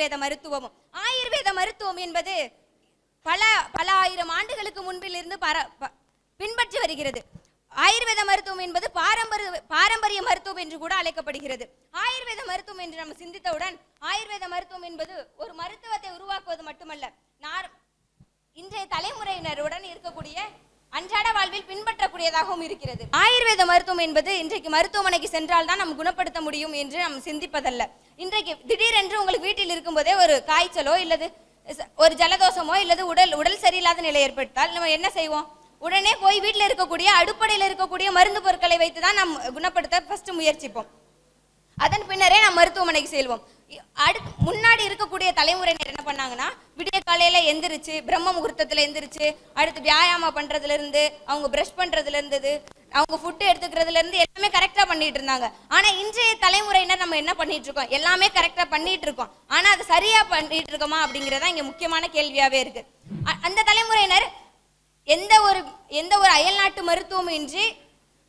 ஆயுர்வேத மருத்துவமும். ஆயுர்வேத மருத்துவம் என்பது பல பல ஆயிரம் ஆண்டுகளுக்கு முன்பிலிருந்து பர பின்பற்றி வருகிறது. ஆயுர்வேத மருத்துவம் என்பது பாரம்பரிய பாரம்பரிய மருத்துவம் என்று கூட அழைக்கப்படுகிறது. ஆயுர்வேத மருத்துவம் என்று நம்ம சிந்தித்தவுடன் ஆயுர்வேத மருத்துவம் என்பது ஒரு மருத்துவத்தை உருவாக்குவது மட்டுமல்ல நார் இன்றைய தலைமுறையினருடன் இருக்கக்கூடிய அன்றாட வாழ்வில் பின்பற்றக்கூடியதாகவும் இருக்கிறது. ஆயுர்வேத மருத்துவம் என்பது இன்றைக்கு மருத்துவமனைக்கு சென்றால் தான் நம்ம குணப்படுத்த முடியும் என்று நாம் சிந்திப்பதல்ல. இன்றைக்கு திடீரென்று உங்களுக்கு வீட்டில் இருக்கும்போதே ஒரு காய்ச்சலோ இல்லது ஒரு ஜலதோஷமோ இல்லது உடல் உடல் சரியில்லாத நிலை ஏற்பட்டால் நம்ம என்ன செய்வோம்? உடனே போய் வீட்டில் இருக்கக்கூடிய அடுப்படையில் இருக்கக்கூடிய மருந்து பொருட்களை வைத்து தான் நாம் குணப்படுத்த ஃபர்ஸ்ட் முயற்சிப்போம். அதன் பின்னரே நாம் மருத்துவமனைக்கு செல்வோம். அடுத்து முன்னாடி இருக்கக்கூடிய தலைமுறையினர் என்ன பண்ணாங்கன்னா விடிய காலையில் எந்திரிச்சு பிரம்ம முகூர்த்தத்தில் எந்திரிச்சு அடுத்து வியாயாமம் பண்ணுறதுலேருந்து அவங்க ப்ரஷ் பண்றதுல அவங்க ஃபுட்டு எடுத்துக்கிறதுல இருந்து எல்லாமே கரெக்டாக பண்ணிட்டு இருந்தாங்க. ஆனால் இன்றைய தலைமுறையினர் நம்ம என்ன பண்ணிட்டு இருக்கோம்? எல்லாமே கரெக்டாக பண்ணிட்டு இருக்கோம். ஆனால் அது சரியாக பண்ணிட்டு இருக்கோமா அப்படிங்கறதா இங்கே முக்கியமான கேள்வியாகவே இருக்கு. அ- அந்த தலைமுறையினர் எந்த ஒரு எந்த ஒரு அயல்நாட்டு மருத்துவமும் இன்றி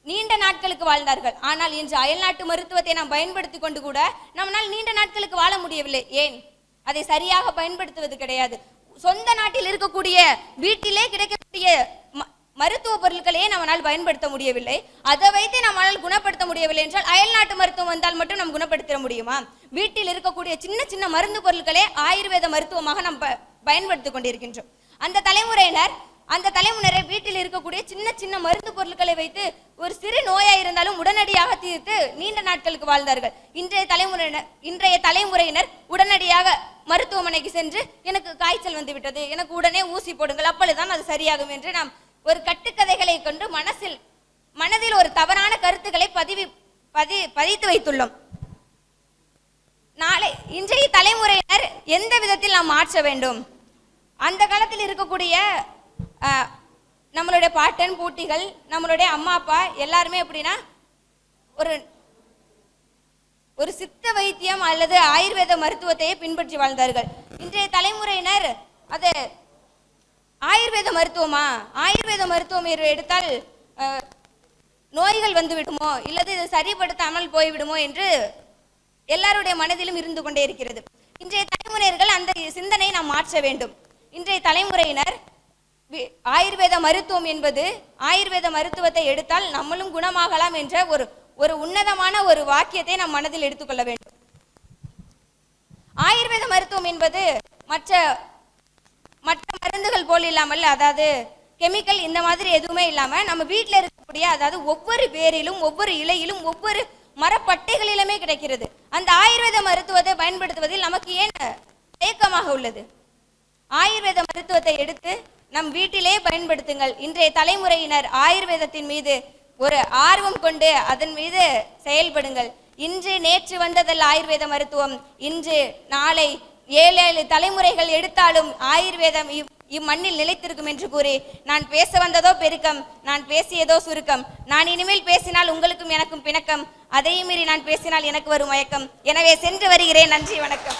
நீண்ட நாட்களுக்கு வாழ்ந்தார்கள். ஆனால் இன்று அயல்நாட்டு மருத்துவத்தை நாம் பயன்படுத்தி கொண்டு கூட நம்மளால் நீண்ட நாட்களுக்கு வாழ முடியவில்லை. ஏன்? அதை சரியாக பயன்படுத்துவது கிடையாது. சொந்த நாட்டில் இருக்கக்கூடிய வீட்டிலே கிடைக்கக்கூடிய ம- மருத்துவ பொருட்களையே நம்மளால் பயன்படுத்த முடியவில்லை. அதை வைத்து நம்மளால் குணப்படுத்த முடியவில்லை என்றால் அயல்நாட்டு மருத்துவம் வந்தால் மட்டும் நாம் குணப்படுத்த முடியுமா? வீட்டில் இருக்கக்கூடிய சின்ன சின்ன மருந்து பொருட்களே ஆயுர்வேத மருத்துவமாக நாம் ப- பயன்படுத்திக் கொண்டிருக்கின்றோம். அந்த தலைமுறையினர் அந்த தலைமுறை வீட்டில் இருக்கக்கூடிய சின்ன சின்ன மருந்து பொருட்களை வைத்து ஒரு சிறு நோயா இருந்தாலும் உடனடியாக தீர்த்து நீண்ட நாட்களுக்கு வாழ்ந்தார்கள். இன்றைய தலைமுறையினர் இன்றைய தலைமுறையினர் உடனடியாக மருத்துவமனைக்கு சென்று எனக்கு காய்ச்சல் வந்து விட்டது எனக்கு உடனே ஊசி போடுங்கள் அப்பொழுதுதான் அது சரியாகும் என்று நாம் ஒரு கட்டுக்கதைகளை கொண்டு மனசில் மனதில் ஒரு தவறான கருத்துக்களை பதிவு பதி பதித்து வைத்துள்ளோம். நாளை இன்றைய தலைமுறையினர் எந்த விதத்தில் நாம் மாற்ற வேண்டும்? அந்த காலத்தில் இருக்கக்கூடிய நம்மளுடைய பாட்டன் பூட்டிகள் நம்மளுடைய அம்மா அப்பா எல்லாருமே எப்படின்னா ஒரு ஒரு சித்த வைத்தியம் அல்லது ஆயுர்வேத மருத்துவத்தையே பின்பற்றி வாழ்ந்தார்கள். இன்றைய தலைமுறையினர் அது ஆயுர்வேத மருத்துவமா? ஆயுர்வேத மருத்துவம் எடுத்தால் அஹ், நோய்கள் வந்து விடுமோ இல்லது இது சரிப்படுத்தாமல் போய்விடுமோ என்று எல்லாருடைய மனதிலும் இருந்து கொண்டே இருக்கிறது. இன்றைய தலைமுறையர்கள் அந்த சிந்தனை நாம் மாற்ற வேண்டும். இன்றைய தலைமுறையினர் ஆயுர்வேத மருத்துவம் என்பது ஆயுர்வேத மருத்துவத்தை எடுத்தால் நம்மளும் குணமாகலாம் என்ற ஒரு ஒரு உன்னதமான ஒரு வாக்கியத்தை நம் மனதில் எடுத்துக்கொள்ள வேண்டும். ஆயுர்வேத மருத்துவம் என்பது மற்ற மற்ற மருந்துகள் போல் இல்லாமல் அதாவது கெமிக்கல் இந்த மாதிரி எதுவுமே இல்லாமல் நம்ம வீட்டில் இருக்கக்கூடிய அதாவது ஒவ்வொரு வேரிலும் ஒவ்வொரு இலையிலும் ஒவ்வொரு மரப்பட்டைகளிலுமே கிடைக்கிறது. அந்த ஆயுர்வேத மருத்துவத்தை பயன்படுத்துவதில் நமக்கு ஏன் தேக்கமாக உள்ளது? ஆயுர்வேத மருத்துவத்தை எடுத்து நம் வீட்டிலே பயன்படுத்துங்கள். இன்றைய தலைமுறையினர் ஆயுர்வேதத்தின் மீது ஒரு ஆர்வம் கொண்டு அதன் மீது செயல்படுங்கள். இன்று நேற்று வந்ததல்ல ஆயுர்வேத மருத்துவம். இன்று நாளை ஏழு ஏழு தலைமுறைகள் எடுத்தாலும் ஆயுர்வேதம் இவ் இம்மண்ணில் நிலைத்திருக்கும் என்று கூறி நான் பேச வந்ததோ பெருக்கம் நான் பேசியதோ சுருக்கம். நான் இனிமேல் பேசினால் உங்களுக்கும் எனக்கும் பிணக்கம். அதையும் மீறி நான் பேசினால் எனக்கு வரும் மயக்கம். எனவே சென்று வருகிறேன். நன்றி வணக்கம்.